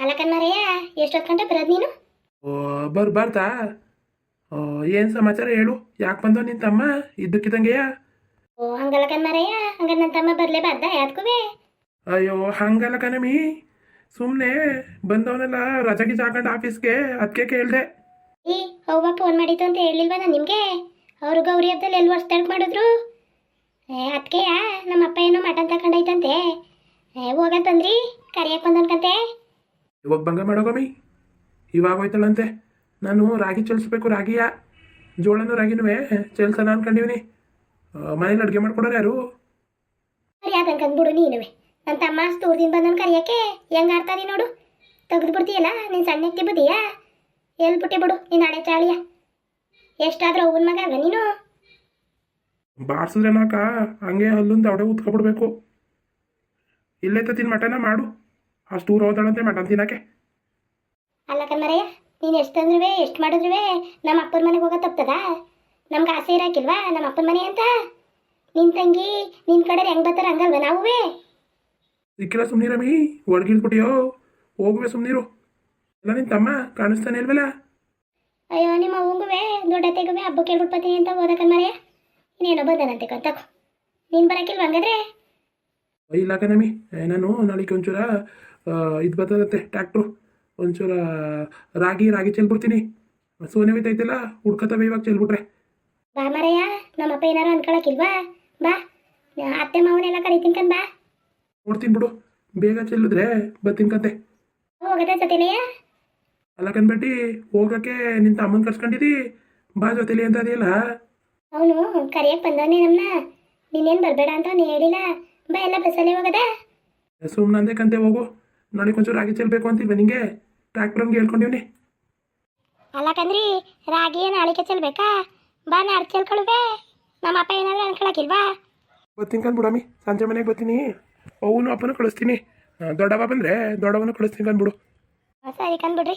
ಅಲ್ಲ ಕಣ್ಮರಯ್ಯ ಎಷ್ಟೊತ್ತು ಗಂಟೆ ಬರೋದು ನೀನು? ಓ ಬರ್ ಬರ್ತಾ? ಓ ಏನು ಸಮಾಚಾರ ಹೇಳು? ಯಾಕೆ ಬಂದೋ ನಿನ್ನ ತಮ್ಮ? ಇದ್ದಕ್ಕಿದ್ದಂಗೆಯ? ಓ ಹಂಗಲ್ಲ ಕಣ್ಮರಯ್ಯ ಹಂಗ ನನ್ನ ತಮ್ಮ ಬರಲೇಬಾರ್ದ ಯಾತ್ಕೋವೆ ಅಯ್ಯೋ ಹಂಗಲ್ಲ ಕಣಮಿ. ಸುಮ್ಮನೆ ಬಂದವನೆಲ್ಲ ರಜೆ ಗಿಜೆ ಹಾಕೊಂಡು ಆಫೀಸ್ಗೆ ಅದಕ್ಕೆ ಕೇಳಿದೆ. ಈ ಅವ್ವ ಫೋನ್ ಮಾಡಿತ್ತು ಅಂತ ಹೇಳಿಲ್ವಾ ನಾನು ನಿಮಗೆ? ಅವರು ಗೌರಿ ಹಬ್ಬದಲ್ಲಿ ಎಲ್ಲಿ ವರ್ಷ ಮಾಡಿದ್ರು? ಏ ಅದಕ್ಕೆಯ ನಮ್ಮ ಅಪ್ಪ ಏನೋ ಮಟನ್ ತಗೊಂಡೈತಂತೆ ಏ ಹೋಗದ್ ಬಂದ್ರಿ? ಕರಿಯಕ್ಕೆ ಬಂದು ಅನ್ಕಂತೆ ಇವಾಗ ಭಂಗ ಮಾಡೋಗಮ್ಮಿ ಇವಾಗ ಹೋಯ್ತಾಳಂತೆ. ನಾನು ರಾಗಿ ಚಲಿಸ್ಬೇಕು ರಾಗಿಯ ಜೋಳನೂ ರಾಗಿನೂ ಚೆಲ್ಸನ ಅನ್ಕೊಂಡಿವ್ನಿ. ಮನೇಲಿ ಅಡುಗೆ ಮಾಡ್ಕೊಡೋರು ಯಾರು? ಕರಿಯಾದ ಅನ್ಕಂದ್ಬಿಡು ನೀನುವೆ. ನನ್ನ ತಮ್ಮ ದೂರದಿಂದ ಬಂದನ್ ಕರಿಯಕ್ಕೆ ಹೆಂಗ್ ಆಡ್ತಾರಿ ನೋಡು. ತೆಗೆದು ಬಿಡ್ತೀಯಲ್ಲ ನೀನು ಸಣ್ಣಕ್ಕೆ ಬುದಿಯಾ ಎಲ್ಲಿ ಬಿಟ್ಟಿ ಬಿಡು ನೀನು ಹಳೆ ಚಾಳಿಯ ಎಷ್ಟಾದ್ರೂ ಅವನ ಮಗ ನೀನು? ಬಾರ್ಸಿದ್ರೆ ನಾಕ ಹಂಗೆ ಅಲ್ಲೊಂದು ಅವಡೆ ಉತ್ಕೊಬಿಡ್ಬೇಕು. ಇಲ್ಲೇ ತಿನ್ ಮಟನ ಮಾಡು. ಅಷ್ಟು ದೂರ ಹೋದಳಂತೆ ಮಟನ್ ತಿನ್ನಕ್ಕೆ ಅಲ್ಲ ಕಣ್ಮರಯ್ಯ ನೀನು ಎಷ್ಟು ತಂದ್ರುವೆ ಎಷ್ಟು ಮಾಡಿದ್ರುವೆ ನಮ್ಮ ಅಪ್ಪನ ಮನೆಗೆ ಹೋಗೋ ತಪ್ತದ? ನಮ್ಗೆ ಆಸೆ ಇರಾಕಿಲ್ವಾ ನಮ್ಮ ಅಪ್ಪನ ಮನೆ ಅಂತ? ನಿನ್ನ ತಂಗಿ ನಿನ್ನ ಕಡೆ ಹೆಂಗ್ ಬರ್ತಾರ ಹಂಗಲ್ವ ನಾವುವೇ? ಸಿಕ್ಕಿಲ್ಲ ಸುಮ್ನಿರಮಿ ಒಡ್ಗಿಲ್ಬಿಟ್ಟಿಯೋ ಹೋಗುವೆ ಸುಮ್ನಿರು. ಎಲ್ಲ ನಿನ್ ತಮ್ಮ ಕಾಣಿಸ್ತಾನೆ ಇಲ್ವಲ್ಲ? ಅಯ್ಯೋ ನಿಮ್ಮ ಅವಂಗುವೆ ದೊಡ್ಡ ತೆಗುವೆ ಹಬ್ಬಕ್ಕೆ ಹೇಳ್ಬಿಟ್ಟು ಬರ್ತೀನಿ ಅಂತ ಹೋದ ಕಣ್ಮರಯ್ಯ ಇನ್ನೇನೋ ಬಂದನಂತೆ ಕತ್ತಕೋ ನೀನು ಬರಕ್ಕಿಲ್ವ ಹಂಗಾದ್ರೆ? ಇಲ್ಲ ಕಣಮಿ ನಾನು ನಾಳೆಗೆ ಒಂಚೂರ ಇದು ಬರ್ತದಂತೆ ಟ್ಯಾಕ್ಟ್ರು ಒಂಚೂರ ರಾಗಿ ರಾಗಿ ಚೆಲ್ಬಿಡ್ತೀನಿ. ಸೋನೆ ಹೋಯ್ತೈತಲ್ಲ ಹುಡ್ಕತವೆ ಇವಾಗ ಚೆಲ್ಬಿಟ್ರೆ. ಬಾ ಮರಯ್ಯ ನಮ್ಮಪ್ಪ ಏನಾರು ಅನ್ಕೊಳಕಿಲ್ವಾ? ಬಾ ಅತ್ತೆ ಮಾವನೆಲ್ಲ ಕರಿತೀನಿ ಕಣ್ ಬಾ. ನೋಡ್ತೀನಿ ಬಿಡು ಬೇಗ ಚೆಲ್ಲಿದ್ರೆ ಬರ್ತೀನಿ ಕತೆ. ಹೋಗದ ಜೊತೆಲೆಯ ಅಲ್ಲ ಕನ್ಬೇಟಿ ಹೋಗಕ್ಕೆ ನಿಂತ ಅಮ್ಮನ್ ಕರ್ಸ್ಕೊಂಡಿದಿ? ಬಾ ಜೊತೆಲಿ ಅಂತ ಅದೆಯಲ್ಲ. ಅವನು ಕರಿಯಕ್ಕೆ ಬಂದವನೇ ನಮ್ಮನ್ನ ನೀನೇನು ಬರಬೇಡ ಅಂತ ಹೇಳಿಲ್ಲ. ಬಾ ಎಲ್ಲ ಬಸ್ಸಲ್ಲೇ ಹೋಗದ? ಸುಮ್ಮನೆ ಅಂದೆ ಕಂತೆ ಹೋಗು. ನನಗೆ ಒಂಚೂರು ರಾಗಿ ಚೆಲ್ಬೇಕು ಅಂತಿಲ್ವ ನಿಂಗೆ. ಟ್ರ್ಯಾಕ್ಟರ್ಗೆ ಹೇಳ್ಕೊಂಡಿವ್ನಿ ಅಲ್ಲ ಕಂದ್ರಿ ರಾಗಿ ಏನು ಅಳಿಕೆ ಚೆಲ್ಬೇಕಾ ಬಾ ನಾಡ್ ಚೆಲ್ಕೊಳುವೆ ನಮ್ಮ ಅಪ್ಪ ಏನಾದ್ರು ಅನ್ಕೊಳಕಿಲ್ವಾ? ಬರ್ತೀನಿ ಕಂದ್ಬಿಡಮ್ಮಿ ಸಂಜೆ ಮನೆಗೆ ಬರ್ತೀನಿ. ಅವನು ಅಪ್ಪನೂ ಕಳಿಸ್ತೀನಿ. ದೊಡ್ಡವ ಬಂದರೆ ದೊಡ್ಡವನು ಕಳಿಸ್ತೀನಿ ಕಂದ್ಬಿಡು ಸರಿ ಕಂದ್ಬಿಡ್ರಿ